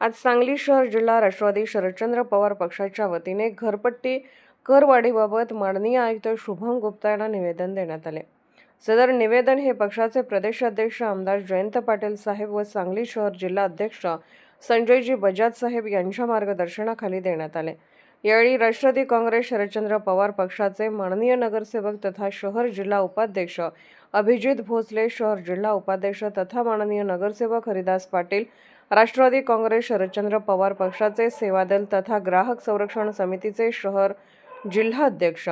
आज सांगली शहर जिल्हा राष्ट्रवादी शरदचंद्र पवार पक्षाच्या वतीने घरपट्टी करवाढीबाबत माननीय आयुक्त शुभम गुप्ता यांना निवेदन देण्यात आले. सदर निवेदन हे पक्षाचे प्रदेशाध्यक्ष आमदार जयंत पाटील साहेब व सांगली शहर जिल्हा अध्यक्ष संजयजी बजाज साहेब यांच्या मार्गदर्शनाखाली देण्यात आले. यावेळी राष्ट्रवादी काँग्रेस शरदचंद्र पवार पक्षाचे माननीय नगरसेवक तथा शहर जिल्हा उपाध्यक्ष अभिजित भोसले शहर जिल्हा उपाध्यक्ष तथा माननीय नगरसेवक हरिदास पाटील राष्ट्रवादी काँग्रेस शरदचंद्र पवार पक्षाचे सेवादल तथा ग्राहक संरक्षण समितीचे शहर जिल्हाध्यक्ष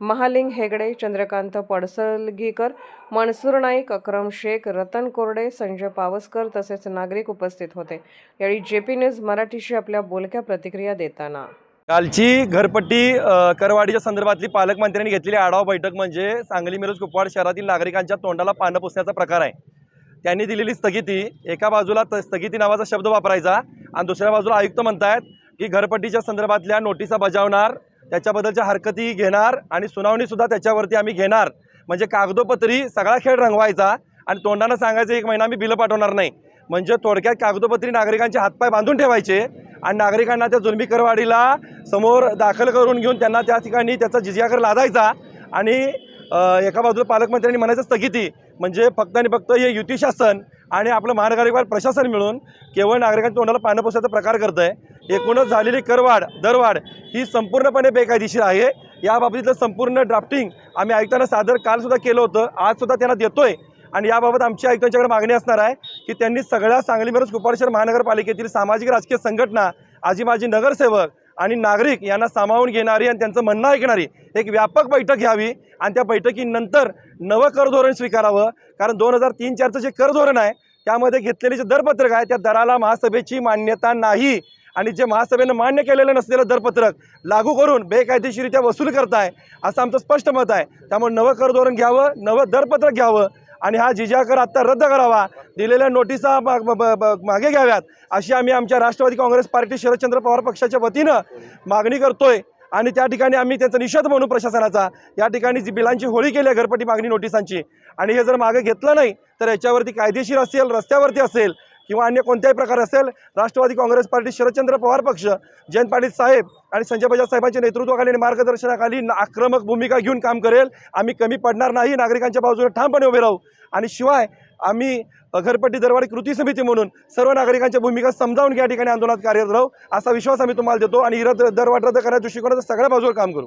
महालिंग हेगडे चंद्रकांत पडसलगीकर मनसूर नाईक अक्रम शेख रतन कोरडे संजय पावसकर तसेच नागरिक उपस्थित होते. यावेळी जेपी न्यूज मराठीशी आपल्या बोलक्या प्रतिक्रिया देताना. कालची घरपट्टी करवाडीच्या करवाढीच्या संदर्भातली पालकमंत्र्यांनी घेतलेली आढावा बैठक म्हणजे सांगली मिरज कुपवाड शहरातील नागरिकांच्या तोंडाला पानं पुसण्याचा प्रकार आहे. त्यांनी दिलेली स्थगिती एका बाजूला त- स्थगिती नावाचा शब्द वापरायचा आणि दुसऱ्या बाजूला आयुक्त म्हणतायत की घरपट्टीच्या संदर्भातल्या नोटिसा बजावणार त्याच्याबद्दलच्या हरकती घेणार आणि सुनावणीसुद्धा त्याच्यावरती आम्ही घेणार. म्हणजे कागदोपत्री सगळा खेळ रंगवायचा आणि तोंडानं सांगायचं एक महिना आम्ही बिलं पाठवणार नाही. म्हणजे थोडक्यात कागदोपत्री नागरिकांचे हातपाय बांधून ठेवायचे आणि नागरिकांना त्या जुलमी करवाडीला समोर दाखल करून घेऊन त्यांना त्या ठिकाणी त्याचा जिजियाकर लादायचा आणि एका बाजूला पालकमंत्र्यांनी म्हणायचं स्थगिती म्हणजे फक्त आणि फक्त हे युती शासन आणि आपलं महानगरपालिका प्रशासन मिळून केवळ नागरिकांच्या तोंडाला पानं पुसण्याचा प्रकार करत आहे एकूणच झालेली करवाढ दरवाढ ही संपूर्णपणे बेकायदेशीर आहे. याबाबतीतलं संपूर्ण ड्राफ्टिंग आम्ही आयुक्तांना सादर कालसुद्धा केलं होतं आजसुद्धा त्यांना देतोय. आणि याबाबत आमची आयुक्तांच्याकडे मागणी असणार आहे की त्यांनी सगळ्या सांगली मिरज कुपवाड महानगरपालिकेतील सामाजिक राजकीय संघटना आजी माजी नगरसेवक आणि नागरिक यांना सामावून घेणारी आणि त्यांचं म्हणणं ऐकणारी एक व्यापक बैठक घ्यावी आणि त्या बैठकीनंतर नवं कर धोरण स्वीकारावं. कारण दोन हजार तीन चारचं जे कर धोरण आहे त्यामध्ये घेतलेले जे दरपत्रक आहे त्या दराला महासभेची मान्यता नाही. आणि जे महासभेनं मान्य केलेलं नसलेलं दरपत्रक लागू करून बेकायदेशीरित्या वसूल करताय असं आमचं स्पष्ट मत आहे. त्यामुळे नवं कर धोरण घ्यावं नवं दरपत्रक घ्यावं आणि हा जिजाकर आत्ता रद्द करावा. दिलेल्या नोटिसा ब- ब- मागे घ्याव्यात. अशी आम्ही आमच्या राष्ट्रवादी काँग्रेस पार्टी शरदचंद्र पवार पक्षाच्या वतीनं मागणी करतोय. आणि त्या ठिकाणी आम्ही त्यांचा निषेध म्हणू प्रशासनाचा. या ठिकाणी जी बिलांची होळी केली आहे घरपट्टी मागणी नोटिसांची. आणि हे जर मागे घेतलं नाही तर याच्यावरती कायदेशीर असेल रस्त्यावरती असेल किंवा अन्य कोणत्याही प्रकार असेल राष्ट्रवादी काँग्रेस पार्टी शरदचंद्र पवार पक्ष जयंत पाटील साहेब आणि संजय बजाज साहेबांच्या नेतृत्वाखाली आणि मार्गदर्शनाखाली आक्रमक भूमिका घेऊन काम करेल. आम्ही कमी पडणार नाही नागरिकांच्या बाजूने ठामपणे उभे राहू. आणि शिवाय आम्ही घरपट्टी दरवाढी कृती समिती म्हणून सर्व नागरिकांच्या भूमिका समजावून घ्या ठिकाणी आंदोलनात कार्यरत राहू असा विश्वास आम्ही तुम्हाला देतो आणि ही रद्द दरवाढ रद्द करण्याच्या दृष्टिकोनाचं सगळ्या बाजूवर काम करू.